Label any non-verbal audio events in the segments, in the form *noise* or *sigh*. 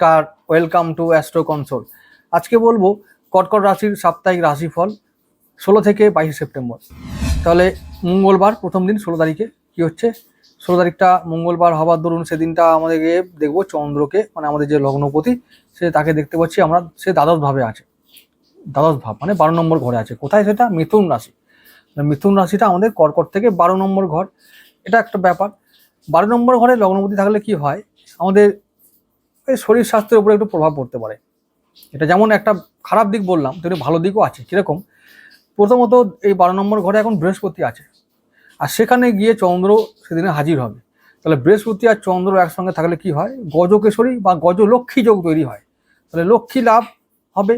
নমস্কার welcome to astro console আজকে বলব, কর্কট রাশির সাপ্তাহিক রাশিফল ষোলো থেকে বাইশে সেপ্টেম্বর। তাহলে মঙ্গলবার প্রথম দিন ষোলো তারিখে কি হচ্ছে? ষোলো তারিখটা মঙ্গলবার হবার দরুন সেদিনটা আমাদেরকে দেখব চন্দ্রকে মানে আমাদের যে লগ্নপতি, সে তাকে দেখতে পাচ্ছি আমরা, সে দ্বাদশ ভাবে আছে। দ্বাদশ ভাব মানে বারো নম্বর ঘরে আছে। কোথায় সেটা? মিথুন রাশি। মানে মিথুন রাশিটা আমাদের কর্কট থেকে বারো নম্বর ঘর। এটা একটা ব্যাপার। বারো নম্বর ঘরে লগ্নপতি থাকলে কি হয়? আমাদের এই শরীর স্বাস্থ্যের উপরে একটু প্রভাব পড়তে পারে। এটা যেমন একটা খারাপ দিক বললাম, তেমনি ভালো দিকও আছে, কীরকম? প্রথমত এই বারো নম্বর ঘরে এখন বৃহস্পতি আছে, আর সেখানে গিয়ে চন্দ্র সেদিনে হাজির হবে। তাহলে বৃহস্পতি আর চন্দ্র একসঙ্গে থাকলে কি হয়? গজকেশরী বা গজলক্ষ্মী যোগ তৈরি হয়। তাহলে লক্ষ্মী লাভ হবে,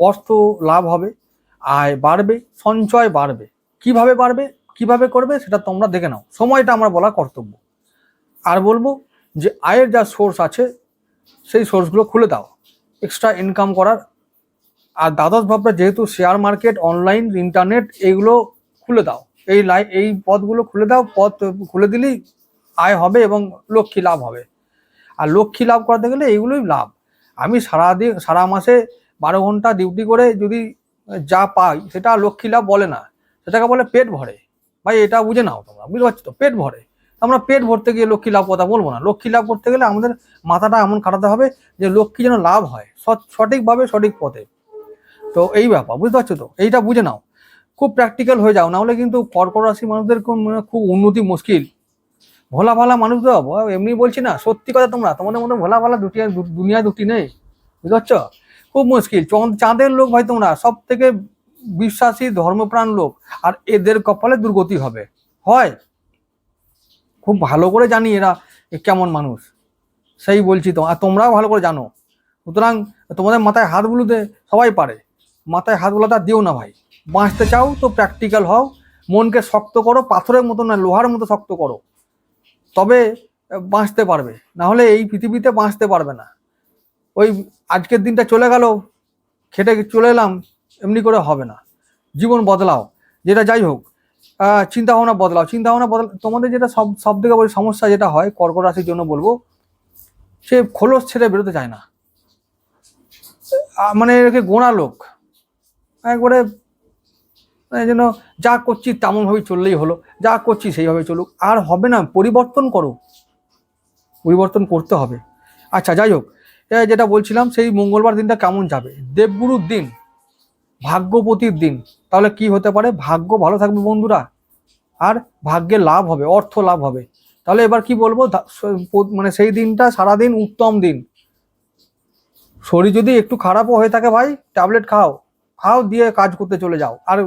অর্থ লাভ হবে, আয় বাড়বে, সঞ্চয় বাড়বে। কীভাবে বাড়বে, কীভাবে করবে সেটা তোমরা দেখে নাও। সময়টা আমার বলা কর্তব্য। আর বলব যে আয়ের যা সোর্স আছে সেই সোর্সগুলো খুলে দাও। এক্সট্রা ইনকাম করার। আর দ্বাদশ ভাবটা যেহেতু শেয়ার মার্কেট অনলাইন ইন্টারনেট এইগুলো খুলে দাও। এই লাই এই পথগুলো খুলে দাও। পথ খুলে দিলেই আয় হবে এবং লক্ষ্মী লাভ হবে। আর লক্ষ্মী লাভ করতে গেলে এইগুলোই লাভ। আমি সারাদিন, সারা মাসে বারো ঘণ্টা ডিউটি করে যদি যা পাই, সেটা লক্ষ্মী লাভ বলে না। সেটাকে বলে পেট ভরে। ভাই, এটা বুঝে নাও তোমরা। বুঝতে পারছ তো? পেট ভরে। আমরা পেট ভরতে গিয়ে লক্ষ্মী লাভ কথা বলব না। লক্ষ্মী লাভ করতে গেলে আমাদের মাথাটা এমন কাটাতে হবে যে লক্ষ্মী যেন লাভ হয় সঠিকভাবে সঠিক পথে। তো এই ব্যাপার, বুঝতে পারছ তো? এইটা বুঝে নাও। খুব প্র্যাকটিক্যাল হয়ে যাও, নাহলে কিন্তু কর্কট রাশি মানুষদের খুব মানে উন্নতি মুশকিল। ভোলা ভালা মানুষ তো এমনি বলছি না, সত্যি কথা তোমরা, তোমাদের মধ্যে ভোলা ভালা দুটি দু- দুনিয়ায় দুটি নেই। বুঝতে পারছ? খুব মুশকিল। চাঁদের লোক ভাই তোমরা সব থেকে বিশ্বাসী ধর্মপ্রাণ লোক, আর এদের কপালে দুর্গতি হবে। হয়? খুব ভালো করে জানি এরা কেমন মানুষ। সেই বলছি তো, আর তোমরাও ভালো করে জানো। সুতরাং তোমাদের মাথায় হাত বুলোতে সবাই পারে। মাথায় হাত বুলাতে দিও না ভাই। বাঁচতে চাও তো প্র্যাকটিক্যাল হও। মনকে শক্ত করো, পাথরের মতো না লোহার মতো শক্ত করো। তবে বাঁচতে পারবে। না হলে এই পৃথিবীতে বাঁচতে পারবে না। ওই আজকের দিনটা চলে গেল, খেটে চলে এলাম, এমনি করে হবে না। জীবন বদলাও। যেটা যাই হোক চিন্তা ভাবনা বদলাও। চিন্তা ভাবনা বদলা তোমাদের যেটা সব সব থেকে বড় সমস্যা যেটা হয়, কর্কট রাশির জন্য বলব, সে খোলস ছেড়ে বেরোতে চায় না। মানে একে গোনা লোক। একবারে মানে যেন যা করছি তেমনভাবেই চললেই হলো, যা করছি সেইভাবে চলুক। আর হবে না, পরিবর্তন করো। পরিবর্তন করতে হবে। আচ্ছা যাই হোক যেটা বলছিলাম, সেই মঙ্গলবার দিনটা কেমন যাবে? দেবগুরুর দিন। ভাগ্যপতির দিন। তাহলে কি হতে পারে? ভাগ্য ভালো থাকবে বন্ধুরা। আর ভাগ্যে লাভ হবে, অর্থ লাভ হবে। তাহলে এবার কি বলব? মানে সেই দিনটা সারাদিন উত্তম দিন। শরীর যদি একটু খারাপও হয়ে থাকে ভাই, ট্যাবলেট খাও। খাও, দিয়ে কাজ করতে চলে যাও। আর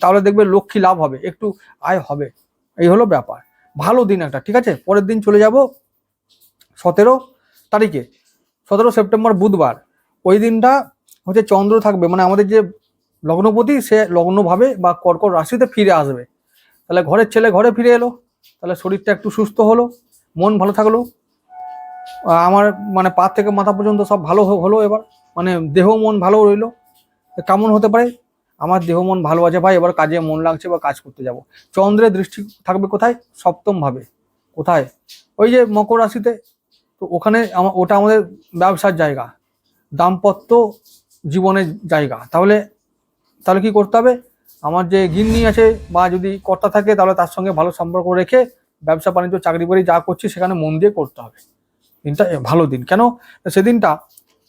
তাহলে দেখবে লক্ষ্মী লাভ হবে, একটু আয় হবে। এই হলো ব্যাপার। ভালো দিন একটা, ঠিক আছে? পরের দিন চলে যাব সতেরো তারিখে। সতেরো সেপ্টেম্বর বুধবার। ওই দিনটা হচ্ছে চন্দ্র থাকবে মানে আমাদের যে লগ্নপতি সে লগ্নভাবে বা কর্কট রাশিতে ফিরে আসবে। তাহলে ঘরের ছেলে ঘরে ফিরে এলো, তাহলে শরীরটা একটু সুস্থ হলো, মন ভালো থাকল। আমার মানে পা থেকে মাথা পর্যন্ত সব ভালো হলো এবার মানে দেহ মন ভালো রইল। কেমন হতে পারে? আমার দেহ মন ভালো আছে ভাই, এবার কাজে মন লাগছে বা কাজ করতে যাব। চন্দ্রের দৃষ্টি থাকবে কোথায়? সপ্তম ভাবে কোথায়? ওই যে মকর রাশিতে, তো ওখানে ওটা আমাদের ব্যবসার জায়গা। দাম্পত্য জীবনের জায়গা। তাহলে তাহলে কি করতে হবে? আমার যে গিন্নি আছে বা যদি কর্তা থাকে, তাহলে তার সঙ্গে ভালো সম্পর্ক রেখে ব্যবসা, বাণিজ্য, চাকরি বাড়ি যা করছি সেখানে মন দিয়ে করতে হবে। দিনটা ভালো দিন। কেন? সেদিনটা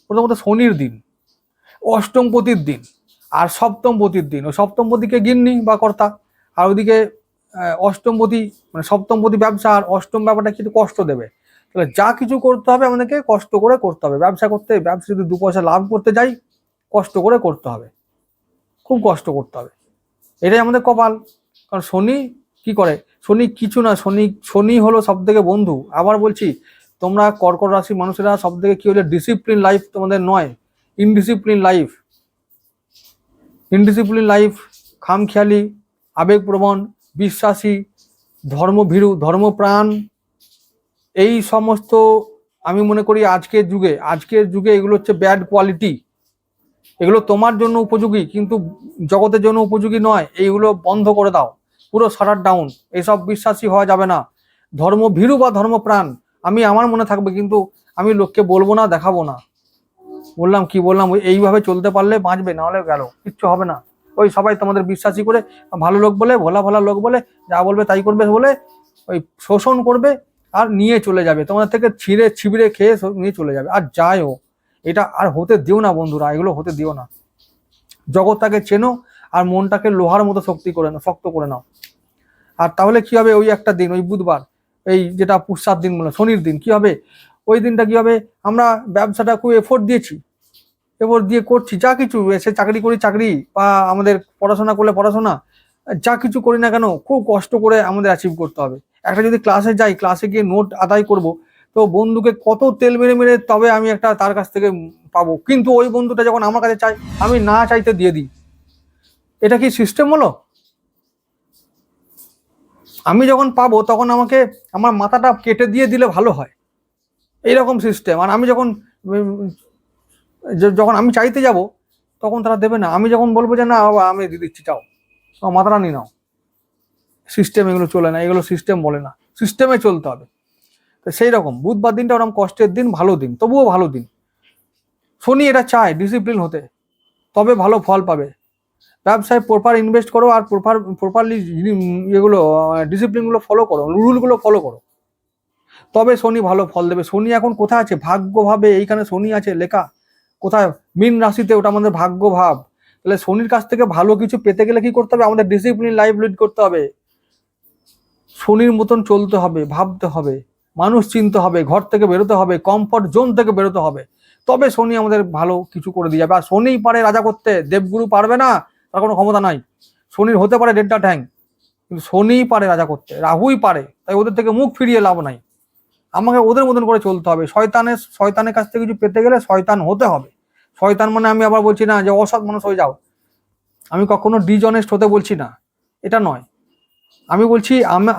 প্রথমত শনির দিন, অষ্টমপতির দিন আর সপ্তমপতির দিন। ওই সপ্তমপতিকে গিন্নি বা কর্তা? আর ওদিকে অষ্টমপতি মানে সপ্তমপতি ব্যবসা আর অষ্টম ব্যাপারটা কিন্তু কষ্ট দেবে? তাহলে যা কিছু করতে হবে আমাদেরকে কষ্ট করে করতে হবে। ব্যবসা করতে ব্যবসা যদি দু পয়সা লাভ করতে যাই কষ্ট করে করতে হবে। খুব কষ্ট করতে হবে। এটাই আমাদের কপাল। কারণ শনি কি করে? শনি কিছু না, শনি শনি হলো সব থেকে বন্ধু। আবার বলছি, তোমরা কর্কট রাশির মানুষেরা সব থেকে কি হলে ডিসিপ্লিন লাইফ তোমাদের নয় ইনডিসিপ্লিন লাইফ ইনডিসিপ্লিন লাইফ খামখেয়ালি, আবেগপ্রবণ, বিশ্বাসী, ধর্মভীরু, ধর্মপ্রাণ। এই সমস্ত আমি মনে করি আজকের যুগে আজকের যুগে এগুলো হচ্ছে ব্যাড কোয়ালিটি এগুলো তোমার জন্য উপযোগী, কিন্তু জগতের জন্য উপযোগী নয়। এইগুলো বন্ধ করে দাও। পুরো শাটার ডাউন এইসব বিশ্বাসী হওয়া যাবে না। ধর্ম ভীরু বা ধর্মপ্রাণ আমি আমার মনে থাকবে, কিন্তু আমি লোককে বলব না, দেখাবো না। বললাম, কি বললাম? এইভাবে চলতে পারলে বাঁচবে, না হলে গেল। কিচ্ছু হবে না। ওই সবাই তোমাদের বিশ্বাসী করে, ভালো লোক বলে, ভোলা ভালা লোক বলে, যা বলবে তাই করবে বলে, ওই শোষণ করবে আর নিয়ে চলে যাবে। তোমাদের থেকে ছিঁড়ে ছিবড়ে খেয়ে নিয়ে চলে যাবে। আর যাই হোক এটা আর হতে দিও না বন্ধুরা, এগুলো হতে দিও না। জগৎটাকে চেনো আর মনটাকে লোহার মতো শক্তি করে নাও, শক্ত করে নাও। আর তাহলে কি হবে ওই একটা দিন, ওই বুধবার, এই যেটা পুষার দিন বলে, শনির দিন, কি হবে? ওই দিনটা কি হবে? আমরা ব্যবসাটা খুব এফোর্ট দিয়েছি। এফোর্ট দিয়ে করছি, যা কিছু সে চাকরি করি, চাকরি, বা আমাদের পড়াশোনা করলে পড়াশোনা, যা কিছু করি না কেন, খুব কষ্ট করে আমাদের অ্যাচিভ করতে হবে। একটা যদি ক্লাসে যাই ক্লাসে গিয়ে নোট আদায় করব তো বন্ধুকে কত তেল মেরে মেরে তবে আমি একটা তার কাছ থেকে পাবো। কিন্তু ওই বন্ধুটা যখন আমার কাছে চাই আমি না চাইতে দিয়ে দিই। এটা কি সিস্টেম হলো? আমি যখন পাবো, তখন আমাকে আমার মাথাটা কেটে দিয়ে দিলে ভালো হয়। এইরকম সিস্টেম আর আমি যখন যখন আমি চাইতে যাব, তখন তারা দেবে না। আমি যখন বলব যে, না, বাবা, আমি দিয়ে দিচ্ছি চাও তোমার মাথাটা নিয়ে নাও। সিস্টেম এগুলো চলে না। এগুলো সিস্টেম বলে না। সিস্টেমে চলতে হবে। তো সেই রকম। বুধবার দিনটা ওরকম কষ্টের দিন, ভালো দিন, তবুও ভালো দিন। শনি এটা চায় ডিসিপ্লিন হতে, তবে ভালো ফল পাবে। ব্যবসায় প্রপার ইনভেস্ট করো আর প্রপার প্রপারলি এগুলো ডিসিপ্লিনগুলো ফলো করো রুলগুলো ফলো করো। তবে শনি ভালো ফল দেবে। শনি এখন কোথায় আছে? ভাগ্যভাবে এইখানে শনি আছে, লেখা। কোথায়? মিন রাশিতে, ওটা আমাদের ভাগ্য ভাব তাহলে শনির কাছ থেকে ভালো কিছু পেতে গেলে কি করতে হবে? আমাদের ডিসিপ্লিন লাইভ লিড করতে হবে। শনির মতন চলতে হবে, ভাবতে হবে। মানুষ চিনতে হবে, ঘর থেকে বেরোতে হবে কমফর্ট জোন থেকে বেরোতে হবে। তবে শনি আমাদের ভালো কিছু করে দিয়ে যাবে। আর শনিই পারে রাজা করতে, দেবগুরু পারবে না, তার কোনো ক্ষমতা নাই। শনির হতে পারে দেড়টা ঠ্যাং, কিন্তু শনিই পারে রাজা করতে, রাহুই পারে, তাই ওদের থেকে মুখ ফিরিয়ে লাভ নাই। আমাকে ওদের মতন করে চলতে হবে। শয়তানের শয়তানের কাছ থেকে কিছু পেতে গেলে শয়তান হতে হবে। শয়তান মানে আমি আবার বলছি না যে অসৎ মানুষ হয়ে যাও। আমি কখনো ডিজনেস্ট হতে বলছি না। এটা নয়। আমি বলছি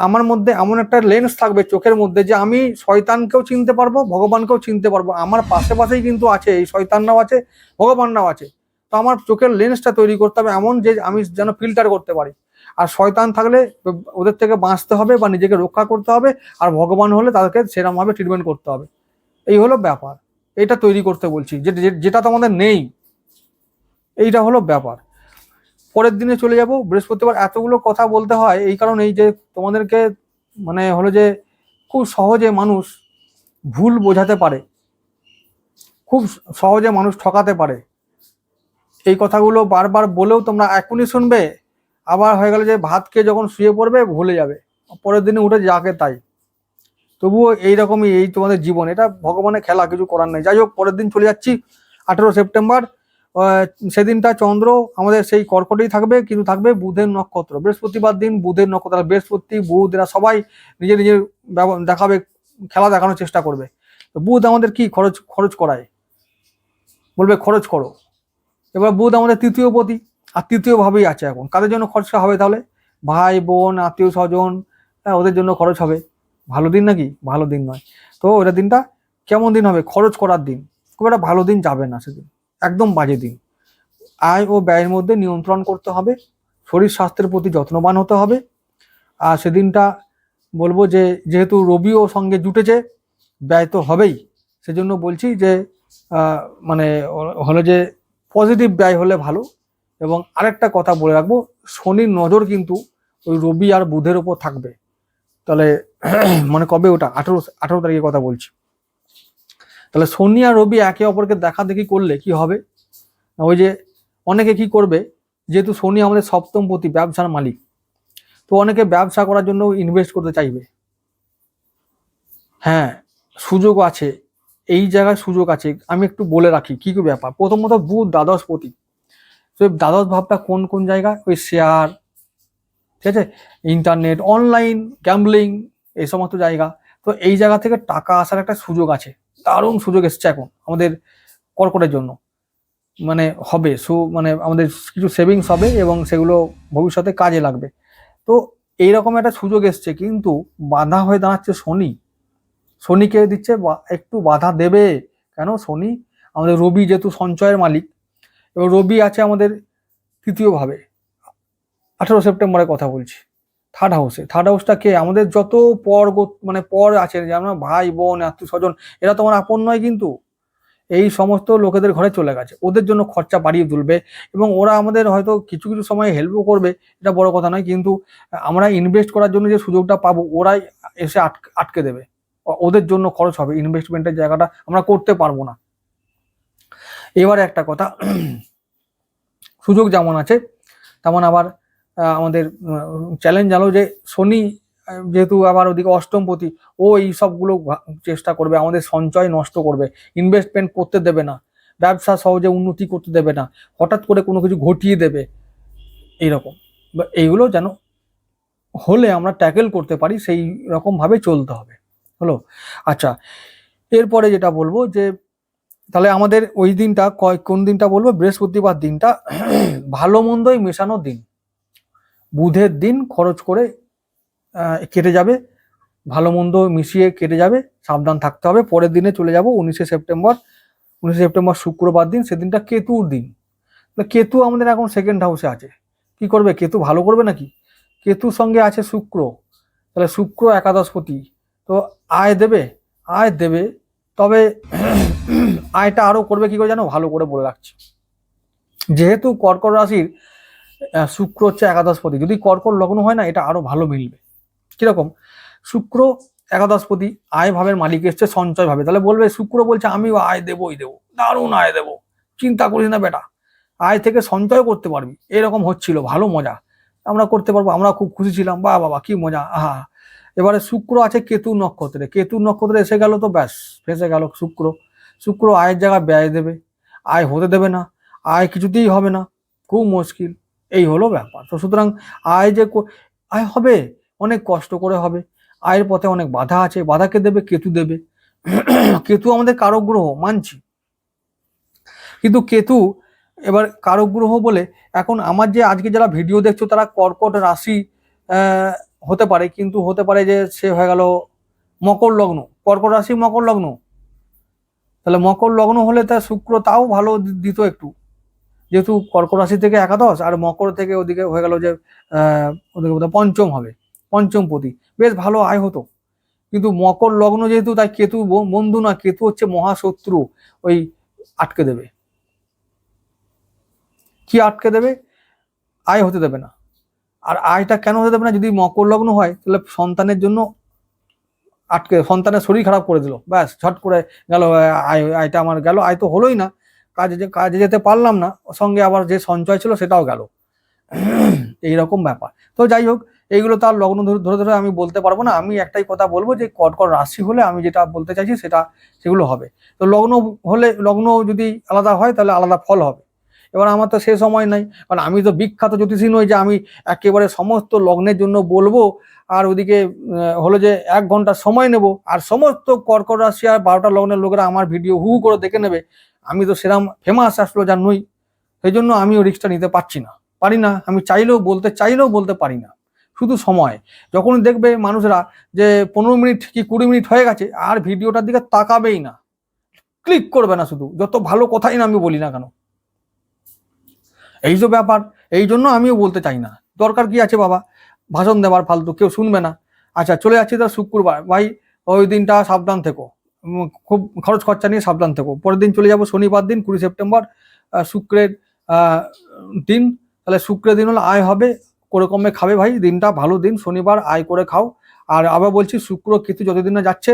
আমার মধ্যে এমন একটা লেন্স থাকবে চোখের মধ্যে যে আমি শয়তানকেও চিনতে পারব, ভগবানকেও চিনতে পারব। আমার পাশে পাশেই কিন্তু আছে, এই শয়তানরাও আছে, ভগবানরাও আছে। তো আমার চোখের লেন্সটা তৈরি করতে হবে এমন যে আমি যেন ফিল্টার করতে পারি। আর শয়তান থাকলে ওদের থেকে বাঁচতে হবে বা নিজেকে রক্ষা করতে হবে, আর ভগবান হলে তাদেরকে সেরকমভাবে ট্রিটমেন্ট করতে হবে। এই হলো ব্যাপার। এটা তৈরি করতে বলছি যেটা তো আমাদের নেই, এইটা হলো ব্যাপার। পরের দিনে চলে যাব। বৃহস্পতিবার এতগুলো কথা বলতে হয়, এই কারণে এই যে তোমাদেরকে মানে হলো যে খুব সহজে মানুষ ভুল বোঝাতে পারে, খুব সহজে মানুষ ঠকাতে পারে। এই কথাগুলো বারবার বলেও তোমরা এখনই শুনবে, আবার হয়ে গেল যে ভাত খেয়ে যখন শুয়ে পড়বে ভুলে যাবে, পরের দিনে উঠে যাকে তাই। তবুও এইরকমই এই তোমাদের জীবন, এটা ভগবানের খেলা, কিছু করার নেই। যাই হোক, পরের দিন চলে যাচ্ছি, আঠেরো সেপ্টেম্বর সেদিনটা চন্দ্র আমাদের সেই কর্কটেই থাকবে, কিন্তু থাকবে বুধের নক্ষত্র। বৃহস্পতিবার দিন বুধের নক্ষত্র বৃহস্পতি, বুধ, এরা সবাই নিজের নিজের দেখাবে, খেলা দেখানোর চেষ্টা করবে। তো বুধ আমাদের কি খরচ খরচ করায়? বলবে খরচ করো। এবার বুধ আমাদের তৃতীয় পতি, আর তৃতীয় ভাবেই আছে এখন। কাদের জন্য খরচা হবে তাহলে? ভাই, বোন, আত্মীয় স্বজন হ্যাঁ ওদের জন্য খরচ হবে। ভালো দিন নাকি? ভালো দিন নয়। তো ওটা দিনটা কেমন দিন হবে? খরচ করার দিন। খুব একটা ভালো দিন যাবে না সেদিন। একদম বাজে দিন। আয় ও ব্যয়ের মধ্যে নিয়ন্ত্রণ করতে হবে, শরীর স্বাস্থ্যের প্রতি যত্নবান হতে হবে। আর সেদিনটা বলব যে, যেহেতু রবিও সঙ্গে জুটেছে, ব্যয় তো হবেই। সেজন্য বলছি যে মানে হলো যে পজিটিভ ব্যয় হলে ভালো। এবং আরেকটা কথা বলে রাখব, শনির নজর কিন্তু ওই রবি আর বুধের ওপর থাকবে। তাহলে *clears throat* মানে কবে ওটা? আঠেরো আঠেরো তারিখের কথা বলছি। তাহলে শনি আর রবি একে অপরকে দেখা দেখি করলে কি হবে? ওই যে অনেকে কি করবে? যেহেতু শনি আমাদের সপ্তম পতি, ব্যবসার মালিক, তো অনেকে ব্যবসা করার জন্য ইনভেস্ট করতে চাইবে। হ্যাঁ সুযোগ আছে। এই জায়গায় সুযোগ আছে। আমি একটু বলে রাখি কি কি ব্যাপার। প্রথমত বুধ দ্বাদশ পতি। তো দ্বাদশ ভাবটা কোন কোন জায়গায়? ওই শেয়ার ঠিক আছে? ইন্টারনেট অনলাইন গ্যাম্বলিং এই সমস্ত জায়গা। তো এই জায়গা থেকে টাকা আসার একটা সুযোগ আছে। দারুণ সুযোগ এসছে এখন আমাদের কর্কটের জন্য। মানে হবে, সু মানে আমাদের কিছু সেভিংস হবে এবং সেগুলো ভবিষ্যতে কাজে লাগবে। তো এইরকম একটা সুযোগ এসছে, কিন্তু বাধা হয়ে দাঁড়াচ্ছে শনি। শনিকে দিচ্ছে? একটু বাধা দেবে কেন? শনি আমাদের রবি যেহেতু সঞ্চয়ের মালিক এবং রবি আছে আমাদের তৃতীয়ভাবে। আঠেরো সেপ্টেম্বরের কথা বলছি। থার্ড হাউসে থার্ড হাউসটা কে আমাদের যত পর মানে পর আছে যেমন ভাই, বোন, আত্মীয় স্বজন, এরা তোমার আপন নয় কিন্তু। এই সমস্ত লোকেদের ঘরে চলে গেছে। ওদের জন্য খরচা বাড়িয়ে তুলবে এবং ওরা আমাদের হয়তো কিছু কিছু সময় হেল্পও করবে, এটা বড় কথা নয় কিন্তু আমরা ইনভেস্ট করার জন্য যে সুযোগটা পাবো, ওরাই এসে আটকে দেবে। ওদের জন্য খরচ হবে। ইনভেস্টমেন্টের জায়গাটা আমরা করতে পারব না। এবারে একটা কথা। সুযোগ যেমন আছে, তেমন আবার আমাদের চ্যালেঞ্জ জানো যে শনি যেহেতু আবার ওদিকে অষ্টমপতি ও এই সবগুলো চেষ্টা করবে, আমাদের সঞ্চয় নষ্ট করবে ইনভেস্টমেন্ট করতে দেবে না, ব্যবসা সহজে উন্নতি করতে দেবে না, হঠাৎ করে কোনো কিছু ঘটিয়ে দেবে, এইরকম। বা এইগুলো যেন হলে আমরা ট্যাকেল করতে পারি, সেই রকমভাবে চলতে হবে, হলো? আচ্ছা এরপরে যেটা বলব যে, তাহলে আমাদের ওই দিনটা, কয়, কোন দিনটা বলব? বৃহস্পতিবার দিনটা, ভালো মন্দই মেশানো দিন। বুধের দিন খরচ করে কেটে যাবে। ভালো মন্দ মিশিয়ে কেটে যাবে। সাবধান থাকতে হবে। পরের দিনে চলে যাব, উনিশে সেপ্টেম্বর। উনিশে সেপ্টেম্বর শুক্রবার দিন, সেদিনটা কেতুর দিন। কেতু আমাদের এখন সেকেন্ড হাউসে আছে। কি করবে? কেতু ভালো করবে নাকি? কেতুর সঙ্গে আছে শুক্র। তাহলে শুক্র একাদশপতি। তো আয় দেবে? আয় দেবে। তবে আয়টা আরও করবে কি করে জানো? ভালো করে বলে রাখছি। যেহেতু কর্কট রাশির শুক্র হচ্ছে একাদশপতি যদি কর্কট লগ্ন হয় না, এটা আরও ভালো মিলবে। কীরকম? শুক্র একাদশপতি আয় ভাবের মালিক এসছে, সঞ্চয় ভাবে। তাহলে বলবে, শুক্র বলছে, আমি আয় দেবই দেবো। দারুণ আয় দেবো। চিন্তা করিস না বেটা। আয় থেকে সঞ্চয় করতে পারবি। এরকম হচ্ছিল, ভালো মজা। আমরা করতে পারব, আমরা খুব খুশি ছিলাম। বা বাবা কি মজা। আহা। এবারে শুক্র আছে কেতু নক্ষত্রে। কেতু নক্ষত্রে এসে গেল তো ব্যাস, ফেসে গেল শুক্র। শুক্র আয়ের জায়গায় ব্যয় দেবে। আয় হতে দেবে না। আয় কিছুতেই হবে না। খুব মুশকিল। এই হলো ব্যাপার। তো সুতরাং আয় যে আয় হবে, অনেক কষ্ট করে হবে। আয়ের পথে অনেক বাধা আছে। বাধাকে দেবে, কেতু দেবে। *clears throat* কেতু আমাদের কারক গ্রহ মানছি। কিন্তু কেতু এবার কারক গ্রহ বলে, এখন আমার যে আজকে যারা ভিডিও দেখছ, তারা কর্কট রাশি হতে পারে। কিন্তু হতে পারে যে সে হয়ে গেল মকর লগ্ন। কর্কট রাশি, মকর লগ্ন। তাহলে মকর লগ্ন হলে তার শুক্র তাও ভালো দিত একটু। যেহেতু কর্কট রাশি থেকে একাদশ আর মকর থেকে ওদিকে হয়ে গেল যে ওদিকে পঞ্চম হবে, পঞ্চম পতি। বেশ ভালো আয় হতো। কিন্তু মকর লগ্ন যেহেতু, তাই কেতু বন্ধু না, কেতু হচ্ছে মহাশত্রু, ওই আটকে দেবে। কি আটকে দেবে? আয় হতে দেবে না। আর আয়টা কেন হতে দেবে না? যদি মকর লগ্ন হয়, তাহলে সন্তানের জন্য আটকে, সন্তানের শরীর খারাপ করে দিল। ব্যাস, ঝট করে গেল, আয়, আয়টা আমার গেল। আয় তো হলোই না। কাজে কাজে যেতে পারলাম না সঙ্গে আবার যে সঞ্চয় ছিল সেটাও গেল। এইরকম ব্যাপার। তো যাই হোক, এইগুলো তার লগ্ন ধরে ধরে আমি বলতে পারব না। আমি একটাই কথা বলব যে কটকট রাশি হলে আমি যেটা বলতে চাইছি সেটা সেগুলো হবে। তো লগ্ন হলে, লগ্ন যদি আলাদা হয় তাহলে আলাদা ফল হবে। এবার আমার তো সে সময় নাই। কারণ আমি তো বিখ্যাত জ্যোতিষী নই যে, আমি একেবারে সমস্ত লগ্নের জন্য বলব আর ওদিকে হলো যে এক ঘণ্টা সময় নেব। আর সমস্ত কর্কট রাশি আর বারোটা লগ্নের লোকেরা আমার ভিডিও হু করে দেখে নেবে। আমি তো সেরকম ফেমাস আসলো যার নই, সেই জন্য আমিও রিক্সটা নিতে পারছি না। পারি না, আমি চাইলেও বলতে চাইলেও বলতে পারি না। শুধু সময়। যখন দেখবে মানুষরা যে পনেরো মিনিট কি কুড়ি মিনিট হয়ে গেছে, আর ভিডিওটার দিকে তাকাবেই না। ক্লিক করবে না শুধু। যত ভালো কথাই না আমি বলি না কেন। এই যে ব্যাপার, এই জন্য আমিও বলতে চাই না। দরকার কি আছে বাবা? ভাষণ দেওয়ার ফালতু, কেউ শুনবে না। আচ্ছা চলে যাচ্ছি তার শুক্রবার। ভাই, ওই দিনটা সাবধান থেকো। খুব খরচ খরচা নিয়ে সাবধান থেকো। পরের দিন চলে যাব শনিবার দিন, কুড়ি সেপ্টেম্বর শুক্রের দিন। তাহলে শুক্রের দিন হলো আয় হবে, করে কমে খাবে ভাই, দিনটা ভালো দিন, শনিবার আয় করে খাও। আর আবার বলছি, শুক্র, কেতু যতদিন না যাচ্ছে,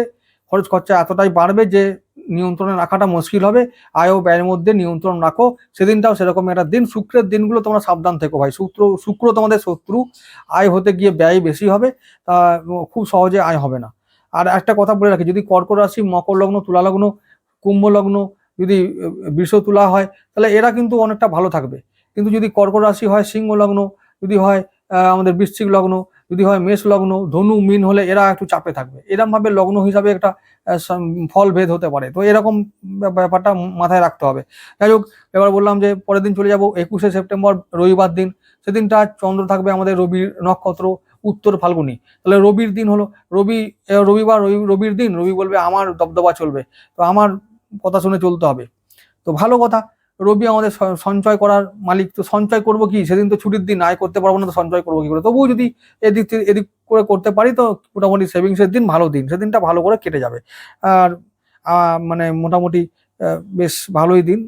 খরচ খরচা এতটাই বাড়বে যে নিয়ন্ত্রণে রাখাটা মুশকিল হবে। আয় ও ব্যয়ের মধ্যে নিয়ন্ত্রণ রাখো। সেদিনটাও সেরকম একটা দিন। শুক্রের দিনগুলো তোমরা সাবধান থেকো ভাই। শুক্র শুক্র তোমাদের শত্রু। আয় হতে গিয়ে ব্যয় বেশি হবে। তা, খুব সহজে আয় হবে না। আর একটা কথা বলে রাখি, যদি কর্কট রাশি, মকর লগ্ন, তুলা লগ্ন, কুম্ভ লগ্ন, যদি বৃষ তুলা হয়, তাহলে এরা কিন্তু অনেকটা ভালো থাকবে। কিন্তু যদি কর্কট রাশি হয়, সিংহ লগ্ন, যদি হয় আমাদের বৃশ্চিক লগ্ন, যদি হয় মেষ লগ্ন, ধনু, মিন হলে এরা একটু চাপে থাকবে। এরকম ভাবে লগ্ন হিসাবে একটা ফল ভেদ হতে পারে। তো এরকম ব্যাপারটা মাথায় রাখতে হবে। যাই হোক, এবার বললাম যে পরের দিন চলে যাব, একুশে সেপ্টেম্বর, রবিবার দিন। সেদিনটা চন্দ্র থাকবে আমাদের রবি নক্ষত্র। উত্তর ফাল্গুনি। তাহলে রবির দিন হলো, রবি রবিবার, রবি, রবির দিন রবি বলবে, আমার দবদবা চলবে। তো আমার কথা শুনে চলতে হবে। তো ভালো কথা, রবি আমাদের সঞ্চয় করার মালিক। তো সঞ্চয় করব কি? সেদিন তো ছুটির দিন, আয় করতে পারব না তো সঞ্চয় করব কি করে? তবুও যদি এদিক এদিক করে করতে পারি তো মোটামুটি সেভিংসের দিন ভালো দিন। সেদিনটা ভালো করে কেটে যাবে। আর মানে মোটামুটি বেশ ভালোই দিন।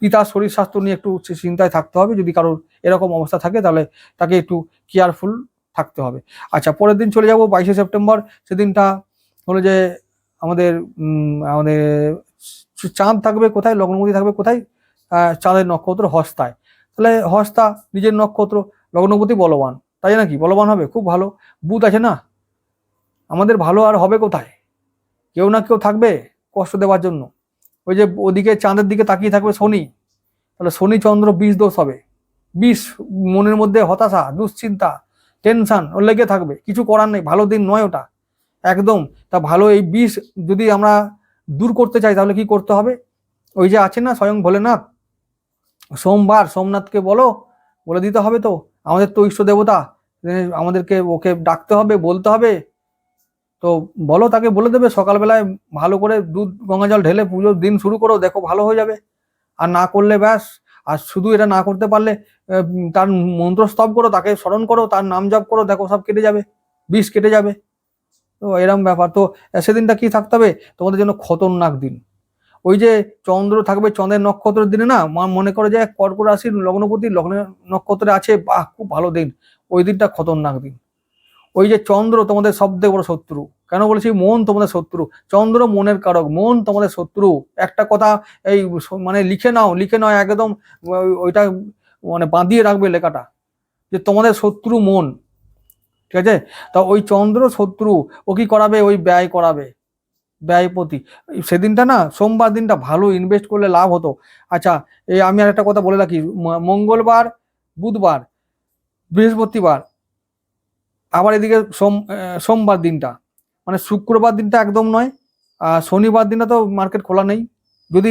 পিতার শরীর স্বাস্থ্য নিয়ে একটু চিন্তায় থাকতে হবে। যদি কারোর এরকম অবস্থা থাকে, তাহলে তাকে একটু কেয়ারফুল থাকতে হবে। আচ্ছা পরের দিন চলে যাব বাইশে সেপ্টেম্বর। সেদিনটা হলো যে আমাদের আমাদের চাঁদ থাকবে কোথায়? লগ্নপতি থাকবে কোথায়? চাঁদের নক্ষত্র হস্তায়। তাহলে হস্তা, নিজের নক্ষত্র, লগ্নপতি বলবান। তাই নাকি? বলবান হবে? খুব ভালো। বুধ আছে না? আমাদের ভালো আর হবে কোথায়? কেউ না কেউ থাকবে কষ্ট দেওয়ার জন্য। ওই যে ওদিকে চাঁদের দিকে তাকিয়ে থাকবে শনি। তাহলে শনি, চন্দ্র, বিষ দোষ হবে। বিষ মনের মধ্যে হতাশা, দুশ্চিন্তা, টেনশন, ওর লেগে থাকবে। কিছু করার নেই, ভালো দিন নয় ওটা। একদম, তা ভালো এই বিষ যদি আমরা দূর করতে চাই, তাহলে কি করতে হবে? ওই যে আছে না স্বয়ং ভোলেনাথ? সোমবার সোমনাথকে বলো, বলে দিতে হবে তো। আমাদের তো ইষ্ট দেবতা, আমাদেরকে ওকে ডাকতে হবে, বলতে হবে। তো বলো, তাকে বলে দেবে, সকালবেলায় ভালো করে দুধ, গঙ্গা জল ঢেলে পুজোর দিন শুরু করো, দেখো ভালো হয়ে যাবে। আর না করলে ব্যাস, আর শুধু এটা না করতে পারলে তার মন্ত্র স্তব করো, তাকে স্মরণ করো, তার নাম জপ করো, দেখো সব কেটে যাবে, বিষ কেটে যাবে। তো এরম ব্যাপার। তো সেদিনটা কি থাকতে হবে? তোমাদের জন্য খতরনাক দিন। ওই যে চন্দ্র থাকবে, চন্দ্রের নক্ষত্রের দিনে না মনে করে যে কর্কট রাশির লগ্নপতি লগ্ন নক্ষত্রে আছে, বাহ, খুব ভালো দিন। ওই দিনটা খতরনাক দিন। ওই যে চন্দ্র তোমাদের সবথেকে বড় শত্রু। কেন বলেছি? মন তোমাদের শত্রু। চন্দ্র মনের কারক, মন তোমাদের শত্রু। একটা কথা এই মানে লিখে নাও লিখে নাও একদম, ওই- ওইটা মানে বাঁধিয়ে রাখবে লেখাটা, যে তোমাদের শত্রু মন। ঠিক আছে? তা ওই চন্দ্র শত্রু, ও কি করাবে? ওই ব্যয় করাবে। ব্যয়পতি। সেদিনটা না, সোমবার দিনটা ভালো ইনভেস্ট করলে লাভ হতো। আচ্ছা এই আমি আর একটা কথা বলে রাখি। মঙ্গলবার, বুধবার, বৃহস্পতিবার আবার এদিকে সোম সোমবার দিনটা। মানে শুক্রবার দিনটা একদম নয়, আর শনিবার দিনটা তো মার্কেট খোলা নেই। যদি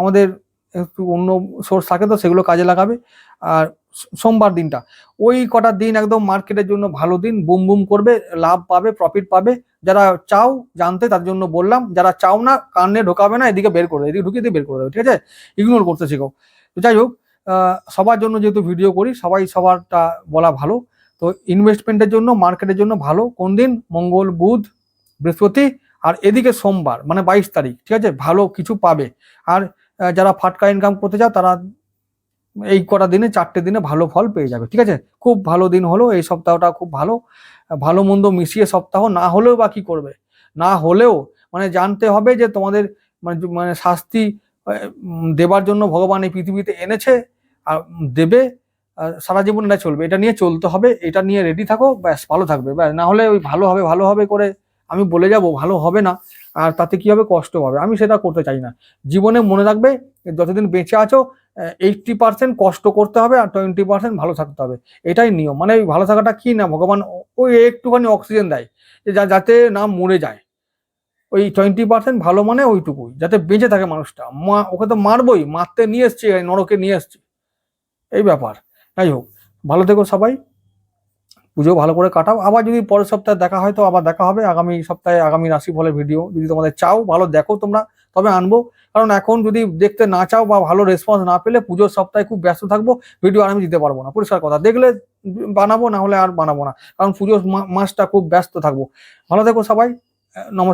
আমাদের একটু অন্য সোর্স থাকে তো সেগুলো কাজে লাগাবে। আর সোমবার দিনটা, ওই কটা দিন একদম মার্কেটের জন্য ভালো দিন, বুম বুম করবে, লাভ পাবে প্রফিট পাবে। যারা চাও জানতে, তার জন্য বললাম, যারা চাও না, কানে ঢোকাবে না, এদিকে বের করে, এদিকে ঢুকিয়ে দিয়ে বের করে দেবে, ঠিক আছে? ইগনোর করতে শেখো তো যাই হোক সবার জন্য যেহেতু ভিডিও করি, সবাই সবারটা বলা ভালো। তো ইনভেস্টমেন্টের জন্য মার্কেটের জন্য ভালো। কোন দিন? মঙ্গল, বুধ, বৃহস্পতি আর এদিকে সোমবার মানে বাইশ তারিখ, ঠিক আছে? ভালো কিছু পাবে। আর যারা ফাটকা ইনকাম করতে চাও, তারা এই কটা দিনে, চারটে দিনে ভালো ফল পেয়ে যাবে, ঠিক আছে? খুব ভালো দিন হলো, এই সপ্তাহটা খুব ভালো। ভালো মন্দ মিশিয়ে সপ্তাহ না হলেও বা কি করবে? না হলেও মানে জানতে হবে যে তোমাদের মানে মানে শাস্তি দেবার জন্য ভগবান এই পৃথিবীতে এনেছে, আর দেবে। সারা জীবন এটা চলবে। এটা নিয়ে চলতে হবে, এটা নিয়ে রেডি থাকো, ব্যাস, ভালো থাকবে। ব্যাস, না হলে ওই ভালো হবে ভালো হবে করে আমি বলে যাব, ভালো হবে না, আর তাতে কি হবে? কষ্ট হবে। আমি সেটা করতে চাই না। জীবনে মনে রাখবে, যতদিন বেঁচে আছো এইটটি পার্সেন্ট কষ্ট করতে হবে আর টোয়েন্টি পার্সেন্ট ভালো থাকতে হবে। এটাই নিয়ম। মানে ভালো থাকাটা কি না, ভগবান ওই একটুখানি অক্সিজেন দেয়, যে যা- যাতে না মরে যায়। ওই টোয়েন্টি পার্সেন্ট ভালো মানে ওইটুকুই, যাতে বেঁচে থাকে মানুষটা। মা, ওকে তো মারবই, মারতে নিয়ে এসছি নরকে নিয়ে এসছি। এই ব্যাপার। যাই হোক, ভালো থেকো সবাই। পুজো ভালো করে কাটাও। আবার যদি পরের সপ্তাহে দেখা হয় তো আবার দেখা হবে। আগামী সপ্তাহে আগামী রাশি ফলের ভিডিও যদি তোমাদের চাও, ভালো দেখো তোমরা, তবে আনব। কারণ এখন যদি দেখতে না চাও বা ভালো রেসপন্স না পেলে পুজোর সপ্তাহে খুব ব্যস্ত থাকব ভিডিও আর আমি দিতে পারব না। পরিষ্কার কথা। দেখলে বানাবো, না হলে আর বানাবো না। কারণ পুজোর মাসটা খুব ব্যস্ত থাকব। ভালো থেকো সবাই। নমস্কার।